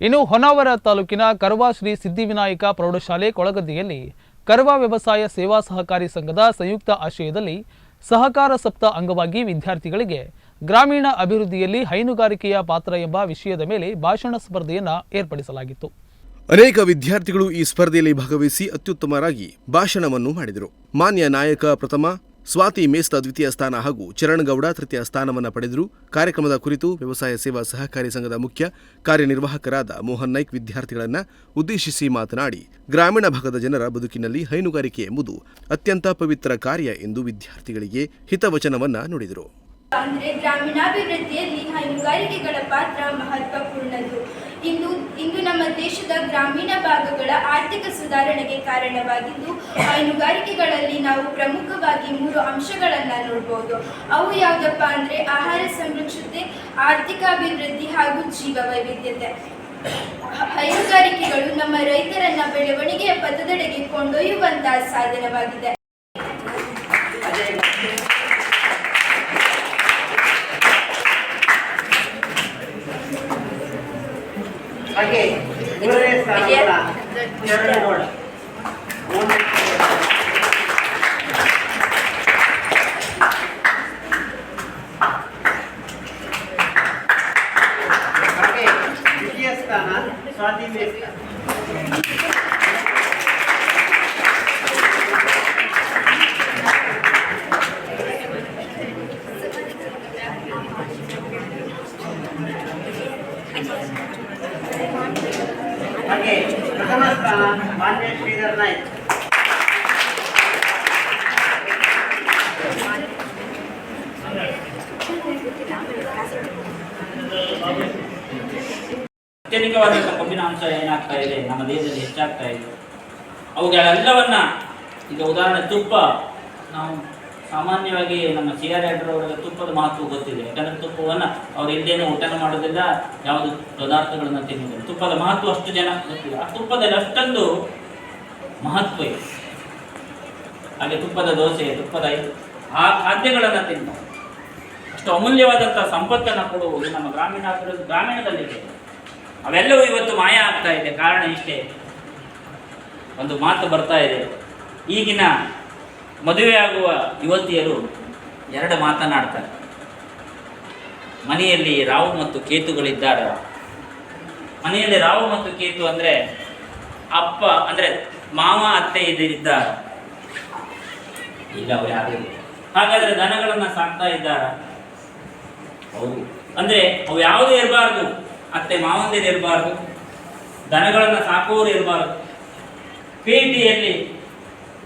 ಇನ್ನು ಹೊನ್ನಾವರ ತಾಲೂಕಿನ ಕರ್ವಾ ಶ್ರೀ ಸಿದ್ಧಿವಿನಾಯಕ ಪ್ರೌಢಶಾಲೆ ಕೊಳಗದ್ದೆಯಲ್ಲಿ ಕರ್ವಾ ವ್ಯವಸಾಯ ಸೇವಾ ಸಹಕಾರಿ ಸಂಘದ ಸಂಯುಕ್ತ ಆಶ್ರಯದಲ್ಲಿ ಸಹಕಾರ ಸಪ್ತಾಹ ಅಂಗವಾಗಿ ವಿದ್ಯಾರ್ಥಿಗಳಿಗೆ ಗ್ರಾಮೀಣ ಅಭಿವೃದ್ಧಿಯಲ್ಲಿ ಹೈನುಗಾರಿಕೆಯ ಪಾತ್ರ ಎಂಬ ವಿಷಯದ ಮೇಲೆ ಭಾಷಣ ಸ್ಪರ್ಧೆಯನ್ನು ಏರ್ಪಡಿಸಲಾಗಿತ್ತು. ಅನೇಕ ವಿದ್ಯಾರ್ಥಿಗಳು ಈ ಸ್ಪರ್ಧೆಯಲ್ಲಿ ಭಾಗವಹಿಸಿ ಅತ್ಯುತ್ತಮರಾಗಿ ಭಾಷಣವನ್ನು ಮಾಡಿದರು. ಮಾನ್ಯ ನಾಯಕ ಪ್ರಥಮ ಸ್ವಾತಿ ಮೇಸ್ತ ದ್ವಿತೀಯ ಸ್ಥಾನ ಹಾಗೂ ಚರಣ್ ಗೌಡ ತೃತೀಯ ಸ್ಥಾನವನ್ನು ಪಡೆದರು. ಕಾರ್ಯಕ್ರಮದ ಕುರಿತು ವ್ಯವಸಾಯ ಸೇವಾ ಸಹಕಾರಿ ಸಂಘದ ಮುಖ್ಯ ಕಾರ್ಯನಿರ್ವಾಹಕರಾದ ಮೋಹನ್ ನಾಯ್ಕ್ ವಿದ್ಯಾರ್ಥಿಗಳನ್ನು ಉದ್ದೇಶಿಸಿ ಮಾತನಾಡಿ, ಗ್ರಾಮೀಣ ಭಾಗದ ಜನರ ಬದುಕಿನಲ್ಲಿ ಹೈನುಗಾರಿಕೆ ಎಂಬುದು ಅತ್ಯಂತ ಪವಿತ್ರ ಕಾರ್ಯ ಎಂದು ವಿದ್ಯಾರ್ಥಿಗಳಿಗೆ ಹಿತವಚನವನ್ನ ನುಡಿದರು. ಅಂದರೆ ಗ್ರಾಮೀಣಾಭಿವೃದ್ಧಿಯಲ್ಲಿ ಹೈನುಗಾರಿಕೆಗಳ ಪಾತ್ರ ಮಹತ್ವಪೂರ್ಣದ್ದು. ಇಂದು ಇಂದು ನಮ್ಮ ದೇಶದ ಗ್ರಾಮೀಣ ಭಾಗಗಳ ಆರ್ಥಿಕ ಸುಧಾರಣೆಗೆ ಕಾರಣವಾಗಿದ್ದು, ಹೈನುಗಾರಿಕೆಗಳಲ್ಲಿ ನಾವು ಪ್ರಮುಖವಾಗಿ ಮೂರು ಅಂಶಗಳನ್ನು ನೋಡ್ಬೋದು. ಅವು ಯಾವುದಪ್ಪ ಅಂದ್ರೆ ಆಹಾರ ಸಂರಕ್ಷತೆ, ಆರ್ಥಿಕ ಅಭಿವೃದ್ಧಿ ಹಾಗೂ ಜೀವ ವೈವಿಧ್ಯತೆ ಹೈನುಗಾರಿಕೆಗಳು ನಮ್ಮ ರೈತರನ್ನ ಬೆಳವಣಿಗೆಯ ಪಥದೆಡೆಗೆ ಕೊಂಡೊಯ್ಯುವಂತಹ ಸಾಧನವಾಗಿದೆ. ಹಾಗೆ ಮೂರನೇ ಸ್ಥಾನವನ್ನ ಚರಣಗೌಡ ಮೂರನೇ ಹಾಗೆ ದ್ವಿತೀಯ ಸ್ಥಾನ ಸ್ವಾತಿ ಮೇಸ್ತ ಹಾಗೆ ಪ್ರಥಮ ಸ್ಥಾನ ಮಾನ್ಯ ಶ್ರೀಧರ್ ನಾಯ್ಕ್. ಅತ್ಯಧಿಕವಾದಂಥ ಕೊಬ್ಬಿನ ಅಂಶ ಏನಾಗ್ತಾ ಇದೆ? ನಮ್ಮ ದೇಶದಲ್ಲಿ ಹೆಚ್ಚಾಗ್ತಾ ಇದೆ. ಅವುಗಳೆಲ್ಲವನ್ನ ಈಗ ಉದಾಹರಣೆ ತುಪ್ಪ ನಾವು ಸಾಮಾನ್ಯವಾಗಿ ನಮ್ಮ ಸಿ ಆರ್ ಅವರಿಗೆ ತುಪ್ಪದ ಮಹತ್ವ ಗೊತ್ತಿದೆ. ಯಾಕಂದ್ರೆ ತುಪ್ಪವನ್ನು ಅವ್ರು ಇಲ್ಲೇನು ಊಟ ಮಾಡೋದಿಲ್ಲ ಯಾವುದು ಪದಾರ್ಥಗಳನ್ನು ತಿನ್ನೋದಿಲ್ಲ ತುಪ್ಪದ ಮಹತ್ವ ಅಷ್ಟು ಜನ ಗೊತ್ತಿಲ್ಲ. ಆ ತುಪ್ಪದಲ್ಲಿ ಅಷ್ಟೊಂದು ಮಹತ್ವ ಇದೆ ಹಾಗೆ ತುಪ್ಪದ ದೋಸೆ, ತುಪ್ಪದ ಆ ಖಾದ್ಯಗಳನ್ನು ತಿನ್ನ ಅಷ್ಟು ಅಮೂಲ್ಯವಾದಂಥ ಸಂಪತ್ತನ್ನು ಕೊಡುವುದು ನಮ್ಮ ಗ್ರಾಮೀಣ ಗ್ರಾಮೀಣದಲ್ಲಿದೆ ಅವೆಲ್ಲವೂ ಇವತ್ತು ಮಾಯ ಆಗ್ತಾ ಇದೆ. ಕಾರಣ ಇಷ್ಟೇ. ಒಂದು ಮಾತು ಬರ್ತಾ ಇದೆ. ಈಗಿನ ಮದುವೆಯಾಗುವ ಯುವತಿಯರು ಎರಡು ಮಾತನಾಡ್ತಾರೆ. ಮನೆಯಲ್ಲಿ ರಾವು ಮತ್ತು ಕೇತುಗಳಿದ್ದಾರೆ? ಮನೆಯಲ್ಲಿ ರಾವು ಮತ್ತು ಕೇತು ಅಂದರೆ ಅಪ್ಪ, ಅಂದರೆ ಮಾವ, ಅತ್ತೆ ಇದ್ದಿದ್ದಾರೆ. ಇಲ್ಲ ಅವ್ರು ಯಾರು ಹಾಗಾದರೆ ದನಗಳನ್ನ ಸಾಕ್ತಾ ಇದ್ದಾರ? ಹೌದು. ಅಂದ್ರೆ ಅವು ಯಾವುದೂ ಇರಬಾರ್ದು. ಅತ್ತೆ ಮಾವಂದಿರು ಇರಬಾರ್ದು. ದನಗಳನ್ನು ಸಾಕುವವರು ಇರಬಾರ್ದು. ಪೇಟೆಯಲ್ಲಿ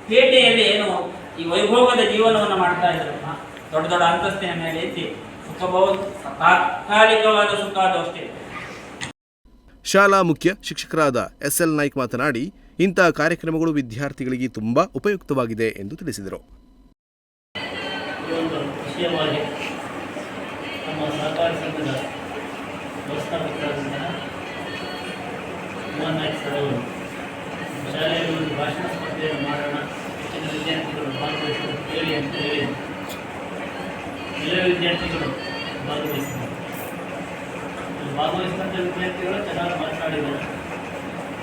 ಪೇಟೆಯಲ್ಲಿ ಏನು ಈ ವೈಭೋಗದ ಜೀವನವನ್ನು ಮಾಡ್ತಾ ಇದ್ರಮ್ಮ ದೊಡ್ಡ ದೊಡ್ಡ ಅಂತಸ್ತಿನ ಮೇಲೆ ಎತ್ತಿ ಸುಖಬಹುದು ತಾತ್ಕಾಲಿಕವಾದ ಸುಖ ಅದು ಅಷ್ಟೇ. ಶಾಲಾ ಮುಖ್ಯ ಶಿಕ್ಷಕರಾದ ಎಸ್ ಎಲ್ ನಾಯ್ಕ್ ಮಾತನಾಡಿ ಇಂತಹ ಕಾರ್ಯಕ್ರಮಗಳು ವಿದ್ಯಾರ್ಥಿಗಳಿಗೆ ತುಂಬಾ ಉಪಯುಕ್ತವಾಗಿದೆ ಎಂದು ತಿಳಿಸಿದರು. ಈ ಒಂದು ವಿಷಯವಾಗಿ ನಮ್ಮ ಸಹಕಾರ ಸಂಘದ ವ್ಯವಸ್ಥಾಪಕರಾದಂತಹ ಮೋಹನ್ ನಾಯ್ಕ್ ಸರ್ ಅವರು ಶಾಲೆಯಲ್ಲಿ ಒಂದು ಭಾಷಣ ಸ್ಪರ್ಧೆಯನ್ನು ಮಾಡೋಣ ಹೆಚ್ಚಿನ ವಿದ್ಯಾರ್ಥಿಗಳು ಹೇಳಿ ಎಲ್ಲ ವಿದ್ಯಾರ್ಥಿಗಳು ಭಾಗವಹಿಸಿದ್ದಾರೆ. ಭಾಗವಹಿಸಿದಂಥ ವಿದ್ಯಾರ್ಥಿಗಳು ಚೆನ್ನಾಗಿ ಮಾತನಾಡಿದ್ದಾರೆ.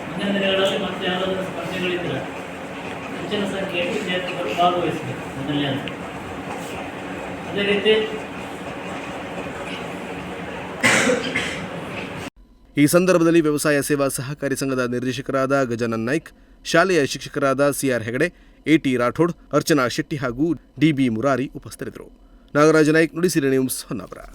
ಮುಂದಿನ ದಿನಗಳಲ್ಲಿ ಮತ್ತೆ ಯಾವುದಾದ್ರೂ ಸ್ಪರ್ಧೆಗಳಿದ್ದರೆ ಹೆಚ್ಚಿನ ಸಂಖ್ಯೆಯಲ್ಲಿ ವಿದ್ಯಾರ್ಥಿಗಳು ಭಾಗವಹಿಸಬೇಕು ಮೊದಲನೇ ಅದೇ ರೀತಿ ಈ ಸಂದರ್ಭದಲ್ಲಿ ವ್ಯವಸಾಯ ಸೇವಾ ಸಹಕಾರಿ ಸಂಘದ ನಿರ್ದೇಶಕರಾದ ಗಜಾನನ್ ನಾಯ್ಕ್, ಶಾಲೆಯ ಶಿಕ್ಷಕರಾದ ಸಿಆರ್ ಹೆಗಡೆ ಎಟಿ ರಾಠೋಡ್ ಅರ್ಚನಾ ಶೆಟ್ಟಿ ಹಾಗೂ ಡಿಬಿ ಮುರಾರಿ ಉಪಸ್ಥಿತರಿದ್ದರು. ನಾಗರಾಜ ನಾಯ್ಕ್ ನುಡಿಸಿರಿ ನ್ಯೂಸ್ ಹೊನ್ನಾವರ.